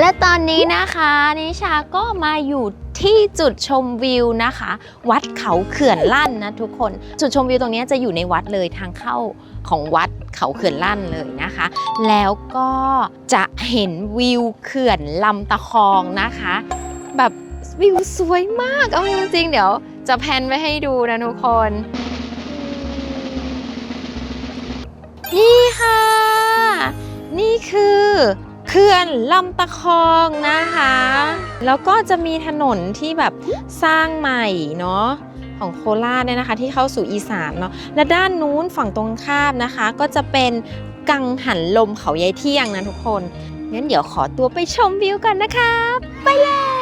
และตอนี้นะคะนิชาก็มาอยู่ที่จุดชมวิวนะคะ วัดเขาเขื่อนลั่นนะทุกคน จุดชมวิวตรงนี้จะอยู่ในวัดเลยทางเข้าของวัดเขาเขื่อนลั่นเลยนะคะ แล้วก็จะเห็นวิวเขื่อนลำตะคองนะคะ แบบวิวสวยมากเอาจริงๆเดี๋ยวจะแพนไว้ให้ดูนะทุกคน นี่ค่ะ นี่คือ เขื่อนลำตะคองนะคะ แล้วก็จะมีถนนที่แบบสร้างใหม่เนาะของโคราชเนี่ยนะคะที่เข้าสู่อีสานเนาะและด้านนู้นฝั่งตรงข้ามนะคะ ก็จะเป็นกังหันลมเขาใยเที่ยงนะทุกคนงั้นเดี๋ยวขอตัวไปชมวิวกันนะคะ ไปเลย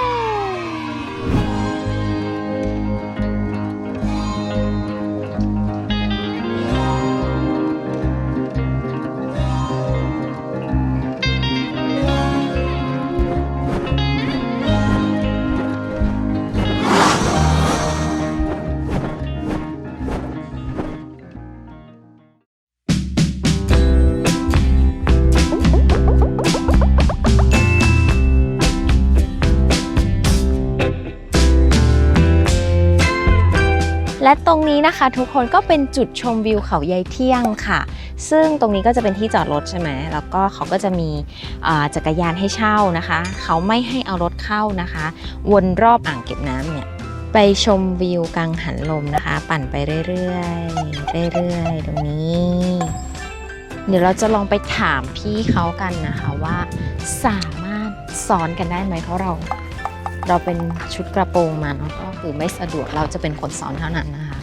และตรงนี้นะคะทุกคนก็เป็นจุดชมวิวเขายายเที่ยงค่ะ ซึ่งตรงนี้ก็จะเป็นที่จอดรถใช่ไหมแล้วก็เขาก็จะมีจักรยานให้เช่านะคะ เขาไม่ให้เอารถเข้านะคะ วนรอบอ่างเก็บน้ำเนี่ยไปชมวิวกังหันลมนะคะ ปั่นไปเรื่อยๆเรื่อยๆตรงนี้ เดี๋ยวเราจะลองไปถามพี่เขากันนะคะว่าสามารถซ้อนกันได้ไหมเพราะเรา เราเป็นชุดกระโปรงมาเนาะก็คือไม่สะดวกเราจะเป็นคนซ้อนเท่านั้นนะคะ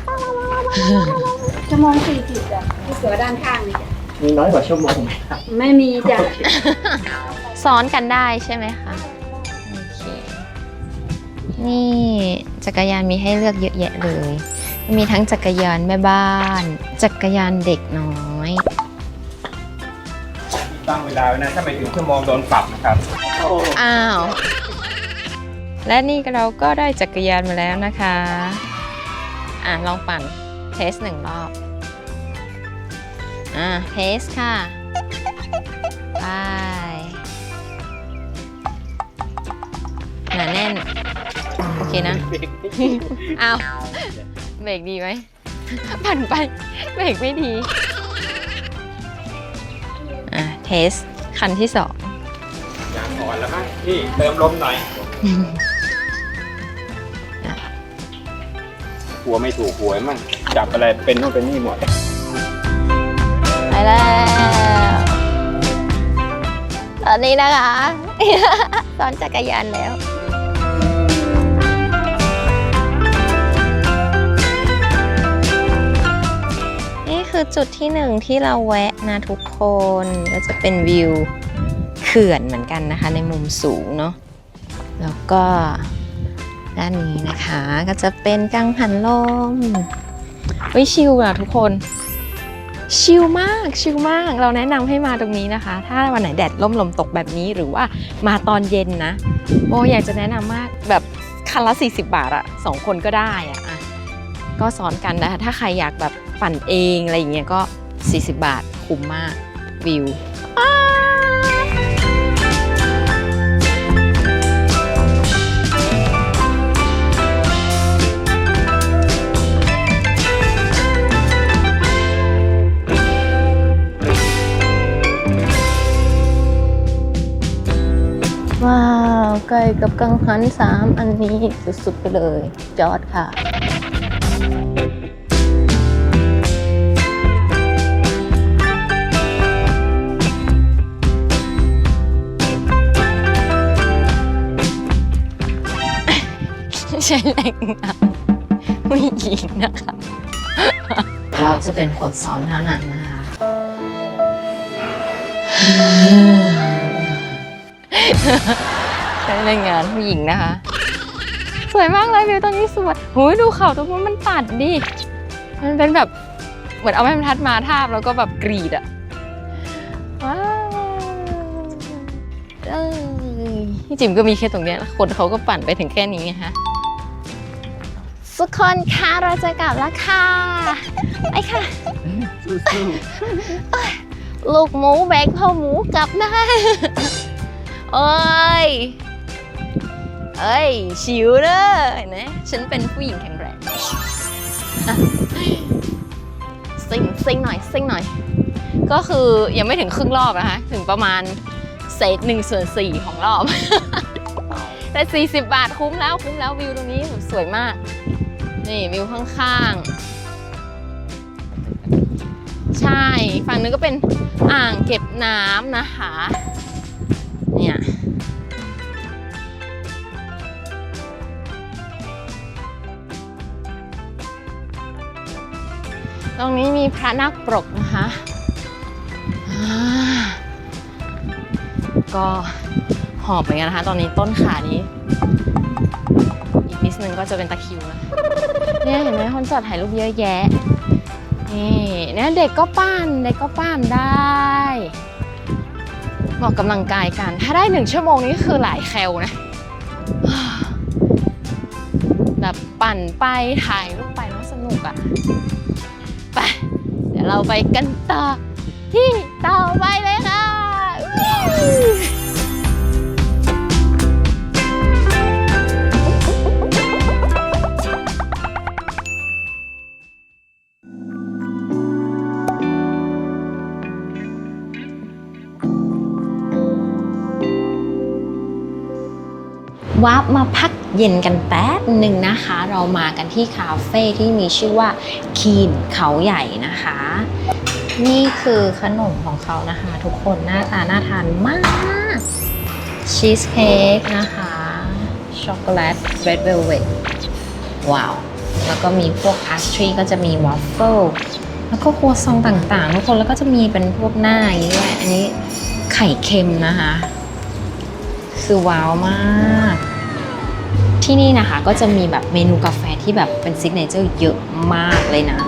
ชั่วโมงสี่สิบจ้ะที่เสือด้านข้างนี่จ้ะมีน้อยกว่าชั่วโมงไหมครับไม่มีจ้ะซ้อนกันได้ใช่ไหมคะโอเคนี่จักรยานมีให้เลือกเยอะแยะเลย มีทั้งจักรยานแม่บ้าน จักรยานเด็กน้อยตั้งเวลาไว้นะถ้าไม่ถึงชั่วโมงโดนปรับนะครับอ้าว และนี่เราก็ได้จักรยานมาแล้วนะคะ อะลองปั่นเทสหนึ่งรอบ อะเทสค่ะไปหนาแน่น โอเคนะ อ้าวเบรกดีไหม ปั่นไป เบรกไม่ดี อะเทสคันที่สองยางอ่อนแล้วมั้งพี่เติมลมหน่อย หัวไม่ถูกหวยมั่งจับอะไรเป็นนู่นเป็นนี่หมดไปแล้ว ตอนนี้นะคะ ซ้อนจักรยานแล้ว นี่คือจุดที่หนึ่งที่เราแวะนะทุกคนก็จะเป็นวิวเขื่อนเหมือนกันนะคะ ในมุมสูงเนาะแล้วก็ ด้านนี้นะคะ ก็จะเป็นกังหันลมวิชิลอะทุกคน ชิลมากชิลมาก เราแนะนำให้มาตรงนี้นะคะ ถ้าวันไหนแดดล่มลมตกแบบนี้หรือว่ามาตอนเย็นนะโบอยากจะแนะนำมากแบบคันละ 40 บาทอะสองคนก็ได้อะอะก็ซ้อนกันนะคะถ้าใครอยากแบบปั่นเองอะไรอย่างเงี้ยก็ 40 บาทคุ้มมากวิวอ้าว ว้าวใกล้กับกังหันสามอันนี้สุดๆไปเลย จอดค่ะใช้แรงงานผู้หญิงนะคะ เราจะเป็นคนสอนเท่านั้นนะคะ ใช้แรงงานผู้หญิงนะคะ สวยมากเลยวิวตรงนี้สวยโอ้ยดูเขาตรงนู้นมันตัดดิ มันเป็นแบบเหมือนเอาไม้บรรทัดมาทาบแล้วก็แบบกรีดอะว้าวเอ้ยพี่จิ๋มก็มีแค่ตรงเนี้ยแล้วคนเขาก็ปั่นไปถึงแค่นี้ไงฮะทุกคนคะเราจะกลับแล้วค่ะไปค่ะลูกหมูแบกพ่อหมูกลับนะ โอ้ย เอ้ย ชิวเด้อเห็นไหมฉันเป็นผู้หญิงแข็งแรงอะซิงซิงหน่อยซิงหน่อย ก็คือยังไม่ถึงครึ่งรอบนะคะ ถึงประมาณเศษหนึ่งส่วนสี่ของรอบ แต่ 40 บาทคุ้มแล้วคุ้มแล้ววิวตรงนี้สวยมาก นี่วิวข้างๆ ใช่ ฝั่งนึงก็เป็นอ่างเก็บน้ำนะคะ เนี่ยตรงนี้มีพระนาคปรกนะคะก็หอบเหมือนกันนะคะ ตอนนี้ต้นขานี้ อีกนิดนึงก็จะเป็นตะคิวแล้วเนี่ยเห็นไหมคนจอดถ่ายรูปเยอะแยะ นี่เนี่ยเด็กก็ปั้นเด็กก็ปั้นได้ ออกกำลังกายกัน ถ้าได้หนึ่งชั่วโมงนี้คือหลายแคลนะ แบบปั่นไปถ่ายรูปไปน้องสนุกอะ ไป เดี๋ยวเราไปกันต่อที่ต่อไปเลยค่ะ วู้วาร์ปมาพักเย็นกันแป๊บหนึ่งนะคะ เรามากันที่คาเฟ่ที่มีชื่อว่าคีนเขาใหญ่นะคะ นี่คือขนมของเขานะคะ ทุกคนหน้าตาน่าทานมากชีสเค้กนะคะ ช็อกโกแลตเรดเวลเวทว้าว แล้วก็มีพวกพาสทรีก็จะมีวอฟเฟิลแล้วก็ครัวซองต่างๆ ทุกคนแล้วก็จะมีเป็นพวกหน้าอย่างนี้อันนี้ไข่เค็มนะคะ คือว้าวมาก ที่นี่นะคะก็จะมีแบบเมนูกาแฟที่แบบเป็นซิกเนเจอร์เยอะมากเลยนะ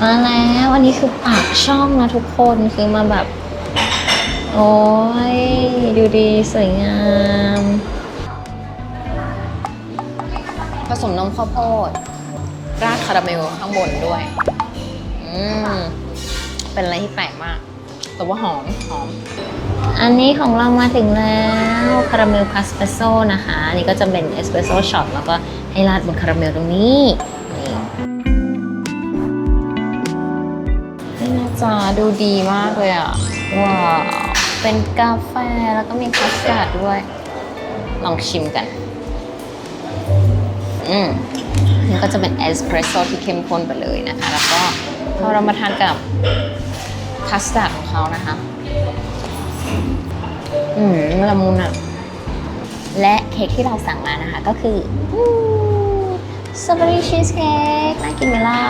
มาแล้วอันนี้คือปากช่องนะทุกคนคือมาแบบ โอ้ยดูดีสวยงาม ผสมนมข้าวโพด ราดคาราเมลข้างบนด้วย อืม เป็นอะไรที่แปลกมาก แต่ว่าหอมหอม อันนี้ของเรามาถึงแล้วคาราเมลคาสเปโซนะคะอันนี้ก็จะเป็นเอสเปรสโซช็อตแล้วก็ให้ราดบนคาราเมลตรงนี้นี่นะจ๊ะดูดีมากเลยอะ ว้าว เป็นกาแฟแล้วก็มีคัสตาร์ดด้วย ลองชิมกัน อืมนี่ก็จะเป็นเอสเปรสโซที่เข้มข้นไปเลยนะคะ แล้วก็พอเรามาทานกับ คัสตาร์ดของเขานะคะ อืมละมุนอะและเค้กที่เราสั่งมานะคะ ก็คือสตรอเบอรี่ชีสเค้กน่ากินไหมล่ะ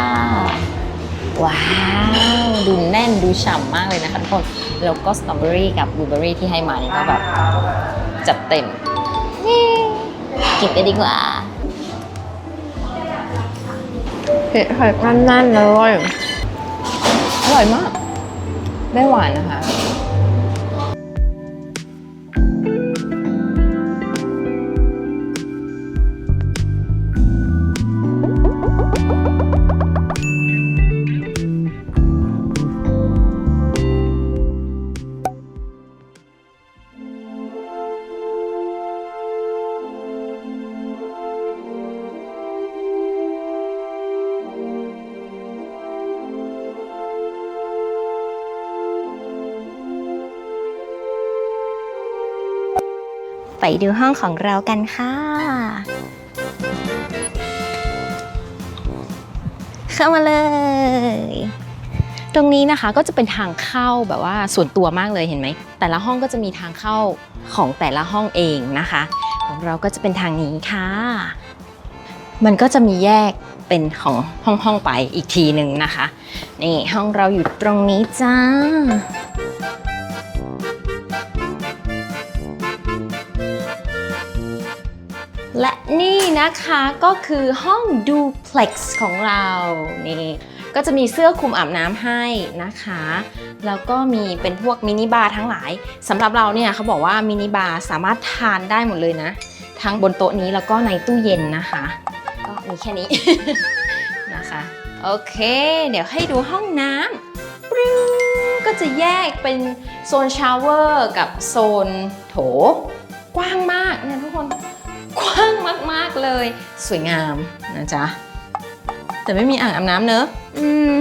ว้าว ดูแน่นดูฉ่ำมากเลยนะคะทุกคน แล้วก็สตรอเบอรี่กับบลูเบอรี่ที่ให้มานี่ก็แบบ จัดเต็ม นี่กินกันดีกว่าเผ็ดเผ็ดนั่นๆอร่อยอร่อยมาก ไม่หวานนะคะ ไปดูห้องของเรากันค่ะ เข้ามาเลย ตรงนี้นะคะก็จะเป็นทางเข้าแบบว่าส่วนตัวมากเลยเห็นไหม แต่ละห้องก็จะมีทางเข้าของแต่ละห้องเองนะคะ ของเราก็จะเป็นทางนี้ค่ะ มันก็จะมีแยกเป็นของห้องห้องๆไปอีกทีหนึ่งนะคะ นี่ห้องเราอยู่ตรงนี้จ้า และนี่นะคะก็คือห้องดูเพล็กซ์ของเรา นี่ ก็จะมีเสื้อคลุมอาบน้ำให้นะคะ แล้วก็มีเป็นพวกมินิบาร์ทั้งหลายสำหรับเราเนี่ยเขาบอกว่ามินิบาร์สามารถทานได้หมดเลยนะ ทั้งบนโต๊ะนี้แล้วก็ในตู้เย็นนะคะ ก็มีแค่นี้ นะคะ โอเค เดี๋ยวให้ดูห้องน้ำปรึ้งก็จะแยกเป็นโซนชาวเวอร์กับโซนโถ กว้างมากเนี่ยทุกคน กว้างมากๆเลย สวยงามนะจ๊ะ แต่ไม่มีอ่างอาบน้ำเนอะอืม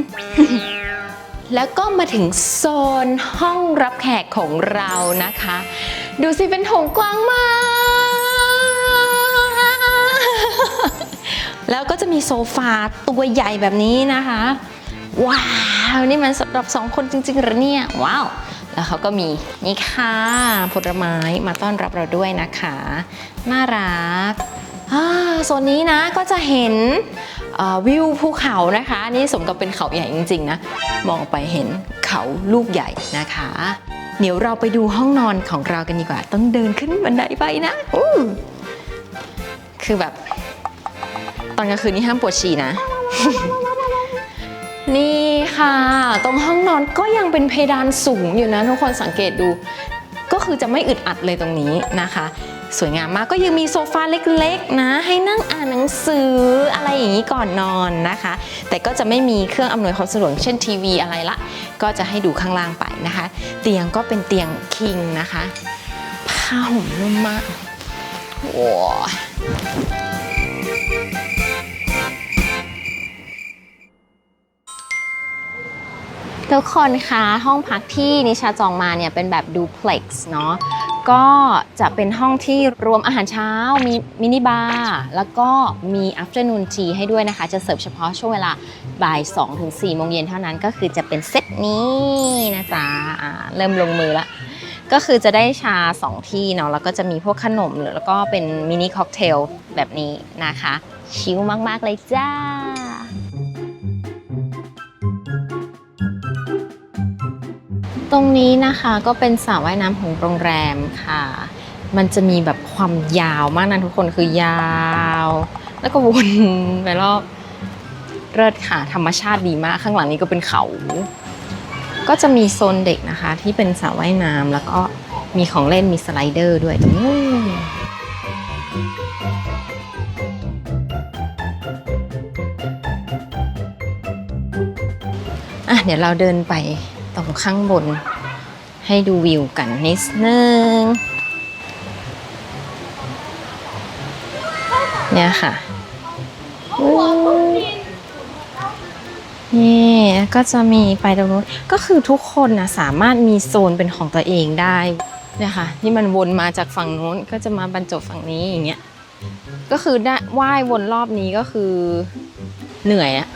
แล้วก็มาถึงโซนห้องรับแขกของเรานะคะ ดูสิเป็นโถงกว้างมาก แล้วก็จะมีโซฟาตัวใหญ่แบบนี้นะคะ ว้าว นี่มันสำหรับสองคนจริงๆเหรอเนี่ย ว้าว แล้วเขาก็มีนี่ค่ะผลไม้มาต้อนรับเราด้วยนะคะ น่ารักอ่าโซนนี้นะก็จะเห็นเอ่อวิวภูเขานะคะ นี่สมกับเป็นเขาใหญ่จริงๆนะมองออกไปเห็นเขาลูกใหญ่นะคะ เดี๋ยวเราไปดูห้องนอนของเรากันดีกว่า ต้องเดินขึ้นบันไดไปนะอู้คือแบบ ตอนกลางคืนนี่ห้ามปวดฉี่นะ นี่ค่ะ ตรงห้องนอนก็ยังเป็นเพดานสูงอยู่นะทุกคนสังเกตดู ก็คือจะไม่อึดอัดเลยตรงนี้นะคะ สวยงามมากก็ยังมีโซฟาเล็กๆนะ ให้นั่งอ่านหนังสืออะไรอย่างนี้ก่อนนอนนะคะ แต่ก็จะไม่มีเครื่องอำนวยความสะดวกเช่นทีวีอะไรละ ก็จะให้ดูข้างล่างไปนะคะ เตียงก็เป็นเตียงคิงนะคะผ้าห่มนุ่มมากว้า ทุกคนคะห้องพักที่นิชาจองมาเนี่ยเป็นแบบดูเพล็กซ์เนาะก็จะเป็นห้องที่รวมอาหารเช้ามีมินิบาร์แล้วก็มี afternoon tea ให้ด้วยนะคะ จะเสิร์ฟเฉพาะช่วงเวลาบ่าย2ถึง4โมงเย็นเท่านั้นก็คือจะเป็นเซตนี้นะจ๊ะเริ่มลงมือละก็คือจะได้ชา 2 ที่เนาะแล้วก็จะมีพวกขนมแล้วก็เป็นมินิค็อกเทลแบบนี้นะคะ ชิลมาก ๆ เลยจ้า ตรงนี้นะคะก็เป็นสระว่ายน้ำของโรงแรมค่ะ มันจะมีแบบความยาวมากนะทุกคนคือยาว แล้วก็วนไปรอบเลิศค่ะ ธรรมชาติดีมากข้างหลังนี้ก็เป็นเขา ก็จะมีโซนเด็กนะคะ ที่เป็นสระว่ายน้ำแล้วก็มีของเล่นมีสไลเดอร์ด้วยตรงนู้นอะเดี๋ยวเราเดินไป ตรงข้างบนให้ดูวิวกันนิดนึงเนี่ยค่ะนี่ก็จะมีไปตรงนู้นก็คือทุกคนนะสามารถมีโซนเป็นของตัวเองได้เนี่ยค่ะนี่มันวนมาจากฝั่งนู้นก็จะมาบรรจบฝั่งนี้อย่างเงี้ยก็คือได้ว่ายวนรอบนี้ก็คือเหนื่อยอะ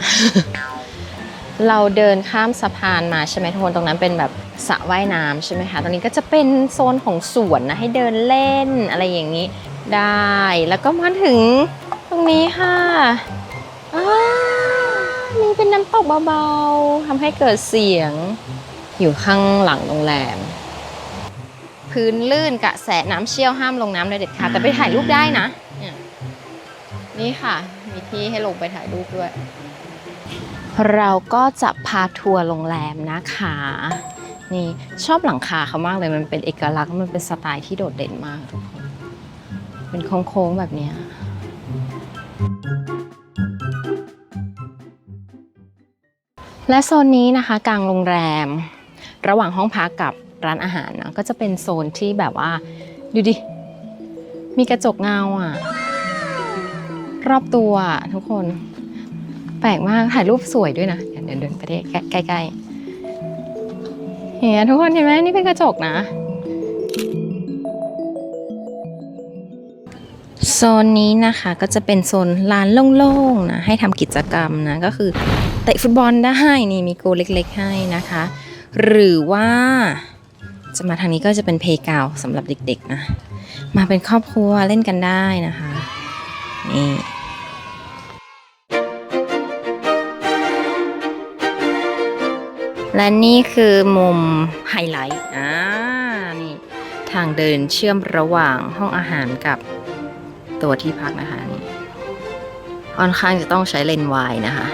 เราเดินข้ามสะพานมาใช่ไหมทุกคนตรงนั้นเป็นแบบสระว่ายน้ำใช่ไหมคะตรงนี้ก็จะเป็นโซนของสวนนะให้เดินเล่นอะไรอย่างนี้ได้แล้วก็มาถึงตรงนี้ค่ะอ้าวนี่เป็นน้ำตกเบาๆทำให้เกิดเสียงอยู่ข้างหลังโรงแรม พื้นลื่นกระแสน้ำเชี่ยวห้ามลงน้ำเลยเด็ดขาดแต่ไปถ่ายรูปได้นะ นี่ค่ะ มีที่ให้ลงไปถ่ายรูปด้วย เราก็จะพาทัวร์โรงแรมนะคะนี่ชอบหลังคาเขามากเลยมันเป็นเอกลักษณ์มันเป็นสไตล์ที่โดดเด่นมากทุกคนเป็นโค้งๆแบบนี้และโซนนี้นะคะกลางโรงแรม ระหว่างห้องพักกับร้านอาหารนะก็จะเป็นโซนที่แบบว่าดูดิ มีกระจกเงาอะรอบตัวอะทุกคน แปลกมากถ่ายรูปสวยด้วยนะเดี๋ยวเดินไปได้ใกล้ๆเห็นทุกคนเห็นไหมนี่เป็นกระจกนะโซนนี้นะคะก็จะเป็นโซนลานโล่งๆนะให้ทำกิจกรรมนะก็คือเตะฟุตบอลได้นี่มีโกเล็กๆให้นะคะ หรือว่าจะมาทางนี้ก็จะเป็นเพย์กาวสำหรับเด็กๆนะมาเป็นครอบครัวเล่นกันได้นะคะนี่ และนี่คือมุมไฮไลท์อ่านี่ทางเดินเชื่อมระหว่างห้องอาหารกับตัวที่พักนะคะนี่ค่อนข้างจะต้องใช้เลนส์วายนะคะ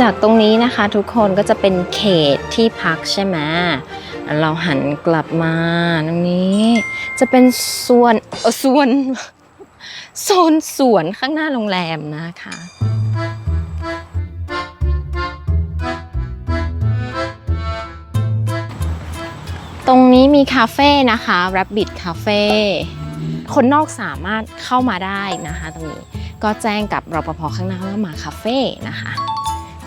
จากตรงนี้นะคะทุกคนก็จะเป็นเขตที่พักใช่ไหมเราหันกลับมาตรงนี้ จะเป็นส่วนเออส่วนโซนสวนข้างหน้าโรงแรมนะคะ นี้มีคาเฟ่นะคะ Rabbit Cafe คนนอกสามารถเข้ามาได้นะคะตรงนี้ก็แจ้งกับรปภข้างหน้าว่ามาคาเฟ่นะคะ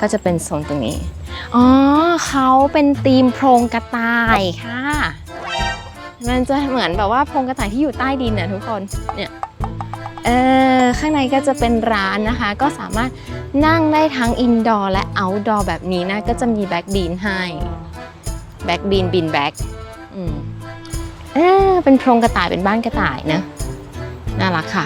ก็จะเป็นโซนตรงนี้ อ๋อเขาเป็นธีมโพรงกระต่ายค่ะ มันจะเหมือนแบบว่าโพรงกระต่ายที่อยู่ใต้ดินน่ะทุกคนเนี่ยเออข้างในก็จะเป็นร้านนะคะ ก็สามารถนั่งได้ทั้งอินดอร์และเอาท์ดอร์แบบนี้นะ ก็จะมีแบ็กบีนให้แบ็กบีนบินแบ็ก อืมเออเป็นโพรงกระต่ายเป็นบ้านกระต่ายนะน่ารักค่ะ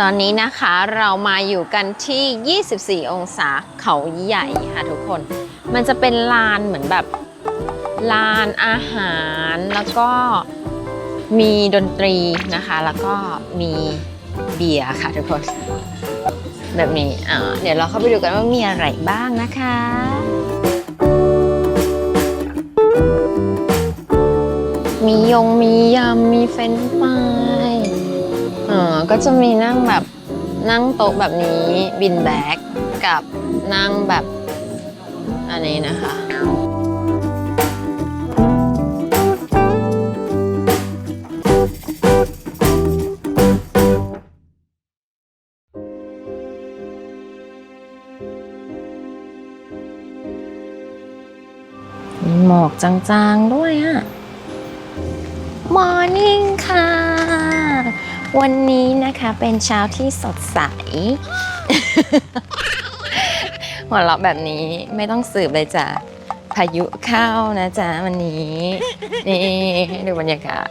ตอนนี้นะคะเรามาอยู่กันที่ 24 องศาเขาใหญ่ค่ะทุกคน มันจะเป็นลานเหมือนแบบลานอาหารแล้วก็มีดนตรีนะคะ แล้วก็มีเบียร์ค่ะทุกคน แบบนี้อ่าเดี๋ยวเราเข้าไปดูกันว่ามีอะไรบ้างนะคะมียงมียำมีเฟรนฟรายอ่าก็จะมีนั่งแบบนั่งโต๊ะแบบนี้บินแบ็กกับนั่งแบบอันนี้นะคะ จางๆด้วยอะมอร์นิ่งค่ะ วันนี้นะคะเป็นเช้าที่สดใส หัวเราะแบบนี้ไม่ต้องสืบเลยจ้ะ พายุเข้านะจ๊ะวันนี้ นี่ให้ดูบรรยากาศ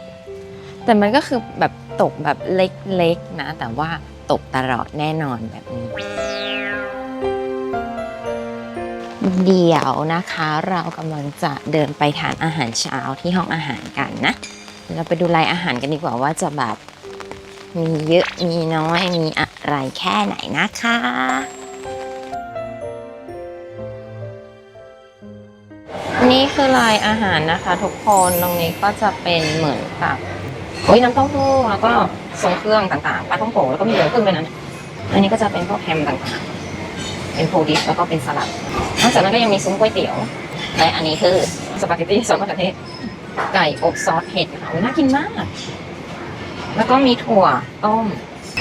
แต่มันก็คือแบบตกแบบเล็กๆนะ แต่ว่าตกตลอดแน่นอนแบบนี้ เดี๋ยวนะคะเรากำลังจะเดินไปทานอาหารเช้าที่ห้องอาหารกันนะ เราไปดูรายอาหารกันดีกว่าว่าจะแบบมีเยอะมีน้อยมีอะไรแค่ไหนนะคะนี่คือรายอาหารนะคะ ทุกคนตรงนี้ก็จะเป็นเหมือนกับโอ้ยน้ำเต้าหู้แล้วก็ทรงเครื่องต่างๆปลาท่องโกแล้วก็มีเหลือครึ่งด้วยนะเนี่ยอันนี้ก็จะเป็นพวกแฮมต่างๆ เป็นโพดิชแล้วก็เป็นสลัดนอกจากนั้นก็ยังมีซุ้มก๋วยเตี๋ยว และอันนี้คือสปาเกตตี้ซอสมะเขือเทศไก่อบซอสเห็ดค่ะน่ากินมาก แล้วก็มีถั่วต้ม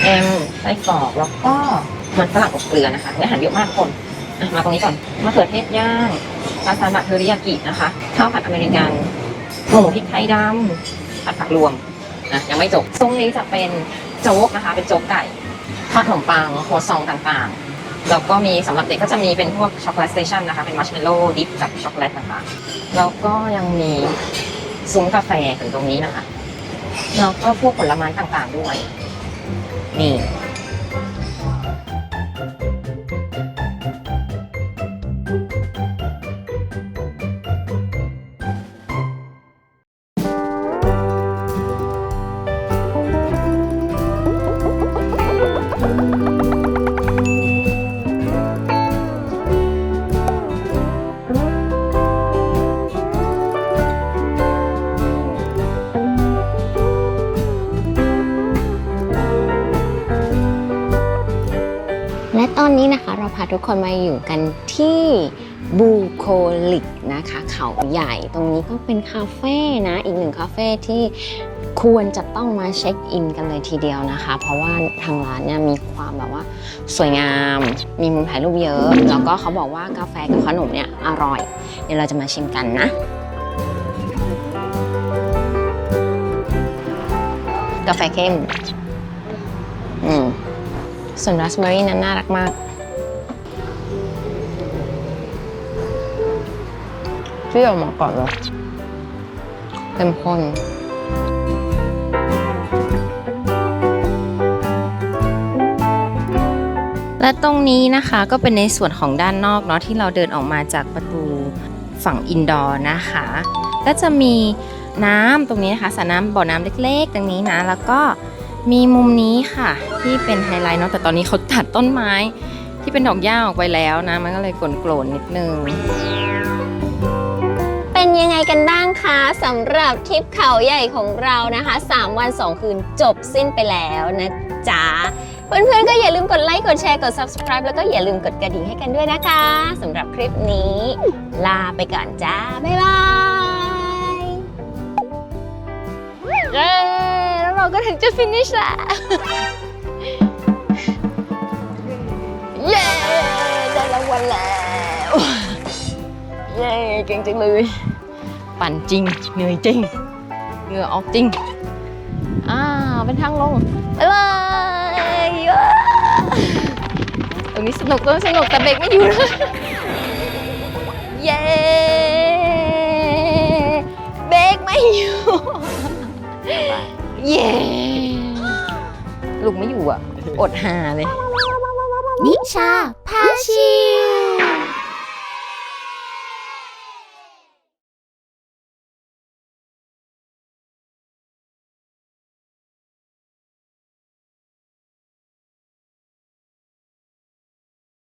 แอมไส้กรอกแล้วก็มันฝรั่งอบเกลือนะคะเนื้อหารเยอะมากคนมาตรงนี้ก่อนมะเขือเทศย่างซาซาบะเทอริยากินะคะข้าวผัดอเมริกันหมูพริกไทยดำผัดผักรวมนะยังไม่จบซุ้มนี้จะเป็นโจ๊กนะคะ เป็นโจ๊กไก่ทอดขนมปังโคซองต่างๆ แล้วก็มีสำหรับเด็กก็จะมีเป็นพวกช็อกโกแลตสเตชันนะคะ เป็นมัชเมลโล่ดิฟกับช็อกโกแลตนะคะแล้วก็ยังมีซุ้มกาแฟถึงตรงนี้นะคะแล้วก็พวกผลไม้ต่างๆด้วย นี่ ทุกคนมาอยู่กันที่บูโคลิกนะคะเขาใหญ่ตรงนี้ก็เป็นคาเฟ่นะ อีกหนึ่งคาเฟ่ที่ควรจะต้องมาเช็คอินกันเลยทีเดียวนะคะ เพราะว่าทางร้านเนี่ยมีความแบบว่าสวยงาม มีมุมถ่ายรูปเยอะ แล้วก็เขาบอกว่ากาแฟกับขนมเนี่ยอร่อย เดี๋ยวเราจะมาชิมกันนะ กาแฟเข้ม อืมส่วนราสเบอร์รี่นั้นน่ารักมาก ที่ออกมาก่อนเลยเต็มข้นและตรงนี้นะคะก็เป็นในส่วนของด้านนอกเนาะที่เราเดินออกมาจากประตูฝั่งอินดอร์นะคะ ก็จะมีน้ำตรงนี้นะคะสระน้ำบ่อน้ำเล็กๆ ตรงนี้นะ แล้วก็มีมุมนี้ค่ะ ที่เป็นไฮไลท์เนาะแต่ตอนนี้เขาตัดต้นไม้ที่เป็นดอกหญ้าออกไปแล้วนะ มันก็เลยโกลนๆนิดนึง ยังไงกันบ้างคะสำหรับทริปเขาใหญ่ของเรานะคะ 3 วัน 2 คืนจบสิ้นไปแล้วนะจ๊ะ เพื่อนๆก็อย่าลืมกดไลค์กดแชร์กด subscribe แล้วก็อย่าลืมกดกระดิ่งให้กันด้วยนะคะสำหรับคลิปนี้ ลาไปก่อนจ้า บ๊ายบายเย้แล้วเราก็ถึงจุด finish แล้วเย้ได้รางวัลแล้ว เย้เก่งจังเลย ปั่นจริง เหนื่อยจริง เหงื่อออกจริง อ้าว เป็นทางลงไปเลยว้าตรงนี้สนุกตรงนี้สนุกแต่เบรกไม่อยู่นะเย้เบรกไม่อยู่ เย้ลูกไม่อยู่อะ อดหาเลย นิชาพาชิว